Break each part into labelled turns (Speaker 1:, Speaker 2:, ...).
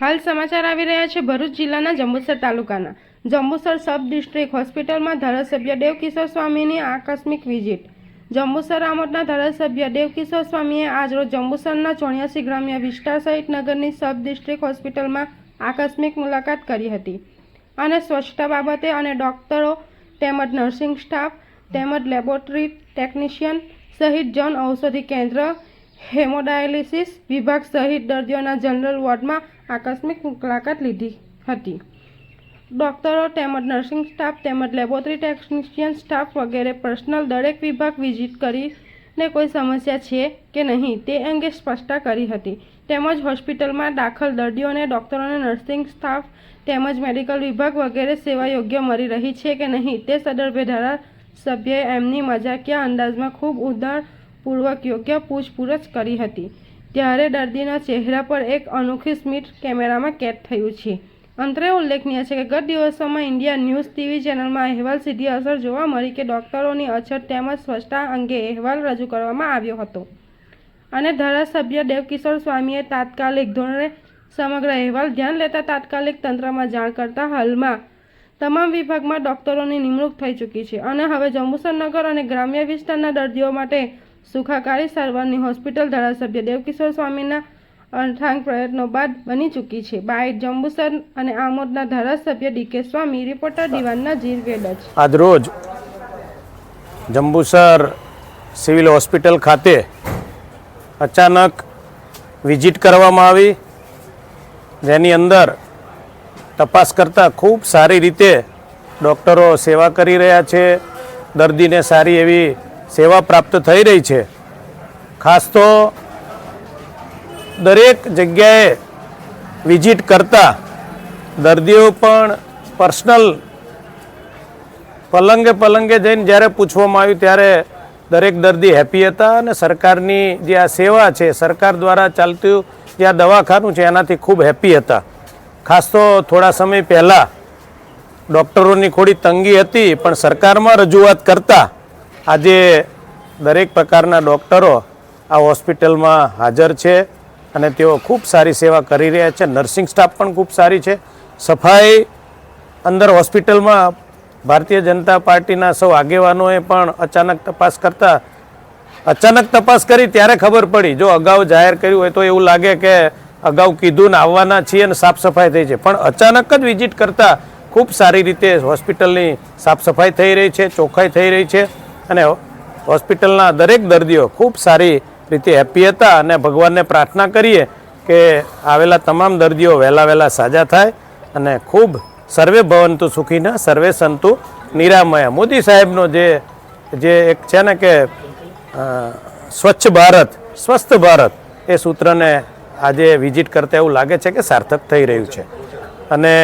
Speaker 1: હાલ સમાચાર આવી રહ્યા છે ભરૂચ જિલ્લાના જંબુસર તાલુકાના. જંબુસર સબ ડિસ્ટ્રિક્ટ હોસ્પિટલમાં ધારાસભ્ય દેવકિશોર સ્વામીની આકસ્મિક વિઝિટ. જંબુસર આમોદના ધારાસભ્ય દેવકિશોર સ્વામીએ આજરોજ જંબુસરના ચોર્યાસી ગ્રામ્ય વિસ્તાર સહિત નગરની સબ ડિસ્ટ્રિક્ટ હોસ્પિટલમાં આકસ્મિક મુલાકાત કરી હતી. અને સ્વચ્છતા બાબતે અને ડોક્ટરો તેમજ નર્સિંગ સ્ટાફ તેમજ લેબોરેટરી ટેકનિશિયન સહિત જન ઔષધિ કેન્દ્ર, હેમોડાયાલિસિસ વિભાગ સહિત દર્દીઓના જનરલ વોર્ડમાં આકસ્મિક મુલાકાત લીધી હતી. ડોક્ટરો તેમજ નર્સિંગ સ્ટાફ તેમજ લેબોરેટરી ટેકનિશિયન સ્ટાફ વગેરે પર્સનલ દરેક વિભાગ વિઝિટ કરીને કોઈ સમસ્યા છે કે નહીં તે અંગે સ્પષ્ટતા કરી હતી. તેમજ હોસ્પિટલમાં દાખલ દર્દીઓને ડોક્ટરોને નર્સિંગ સ્ટાફ તેમજ મેડિકલ વિભાગ વગેરે સેવા યોગ્ય મળી રહી છે કે નહીં તે સદર્ભે ધારાસભ્યએ એમની મજાકીય અંદાજમાં ખૂબ ઉદારપૂર્વક યોગ્ય પૂછપરછ કરી હતી. ત્યારે દર્દીના ચહેરા પર એક અનોખી સ્મિત કેમેરામાં કેદ થયું છે. અંતરે ઉલ્લેખનીય છે કે ગત દિવસોમાં ઇન્ડિયા ન્યૂઝ ટીવી ચેનલમાં અહેવાલ સીધી અસર જોવા મળી કે ડોક્ટરોની અછત તેમજ સ્વચ્છતા અંગે અહેવાલ રજૂ કરવામાં આવ્યો હતો. અને ધારાસભ્ય દેવકિશોર સ્વામીએ તાત્કાલિક ધોરણે સમગ્ર અહેવાલ ધ્યાન લેતા તાત્કાલિક તંત્રમાં જાણ કરતા હાલમાં તમામ વિભાગમાં ડોક્ટરોની નિમણૂક થઈ ચૂકી છે. અને હવે જંબુસર નગર અને ગ્રામ્ય વિસ્તારના દર્દીઓ માટે સુખાકારી સારવારની હોસ્પિટલ ધારાસભ્ય દેવકિશોર સ્વામીના અર્થાંગ પ્રયત્નો બાદ બની ચૂકી છે. બાઇટ, જંબુસર અને આમોદના ધારાસભ્ય ડીકે સ્વામી, રિપોર્ટર જીર વેડજ
Speaker 2: આજરોજ જંબુસર સિવિલ હોસ્પિટલ ખાતે અચાનક વિઝિટ કરવામાં આવી. જેની અંદર તપાસ કરતાં ખૂબ સારી રીતે ડૉક્ટરો સેવા કરી રહ્યા છે. દર્દીને સારી એવી સેવા પ્રાપ્ત થઈ રહી છે. ખાસ તો દરેક જગ્યાએ વિઝિટ કરતા દર્દીઓ પણ પર્સનલ પલંગે પલંગે જઈને જ્યારે પૂછવામાં આવ્યું ત્યારે દરેક દર્દી હેપી હતા અને સરકારની જે આ સેવા છે, સરકાર દ્વારા ચાલતું જે આ દવાખાનું છે, એનાથી ખૂબ હેપી હતા. ખાસ તો થોડા સમય પહેલાં ડૉક્ટરોની થોડી તંગી હતી, પણ સરકારમાં રજૂઆત કરતાં આજે દરેક પ્રકારના ડૉક્ટરો આ હોસ્પિટલમાં હાજર છે અને તેઓ ખૂબ સારી સેવા કરી રહ્યા છે. નર્સિંગ સ્ટાફ પણ ખૂબ સારી છે. સફાઈ અંદર હોસ્પિટલમાં ભારતીય જનતા પાર્ટીના સૌ આગેવાનોએ પણ અચાનક તપાસ કરતાં અચાનક તપાસ કરી ત્યારે ખબર પડી. જો અગાઉ જાહેર કર્યું હોય તો એવું લાગે કે અગાઉ કીધું ને આવવાના છીએ અને સાફ સફાઈ થઈ છે. પણ અચાનક જ વિઝિટ કરતાં ખૂબ સારી રીતે હોસ્પિટલની સાફ સફાઈ થઈ રહી છે, ચોખ્ખાઈ થઈ રહી છે. અને હોસ્પિટલના દરેક દર્દીઓ ખૂબ સારી રીતે હેપી હતા અને ભગવાનને પ્રાર્થના કરીએ કે આવેલા તમામ દર્દીઓ વહેલા વહેલા સાજા થાય અને ખૂબ સર્વે ભવંતુ સુખીના સર્વે સંતુ નિરામયા. મોદી સાહેબનો જે જે એક છે ને કે સ્વચ્છ ભારત, સ્વસ્થ ભારત, એ સૂત્રને આજે વિઝિટ કરતા એવું લાગે છે કે સાર્થક થઈ રહ્યું છે. અને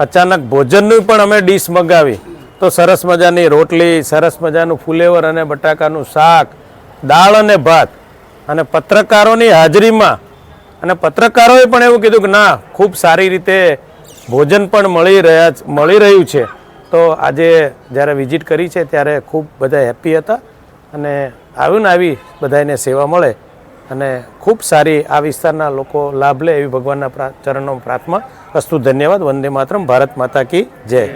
Speaker 2: અચાનક ભોજનનું પણ અમે ડીશ મગાવી. તો સરસ મજાની રોટલી, સરસ મજાનું ફુલેવર અને બટાકાનું શાક, દાળ અને ભાત. અને પત્રકારોની હાજરીમાં, અને પત્રકારોએ પણ એવું કીધું કે ના, ખૂબ સારી રીતે ભોજન પણ મળી રહ્યા મળી રહ્યું છે. તો આજે જ્યારે વિઝિટ કરી છે ત્યારે ખૂબ બધા હેપી હતા અને આવ્યું ને આવી બધાને સેવા મળે અને ખૂબ સારી આ વિસ્તારના લોકો લાભ લે એવી ભગવાનના ચરણોમાં પ્રાર્થના. અસ્તુ ધન્યવાદ, વંદે માતરમ, ભારત માતા કી જય.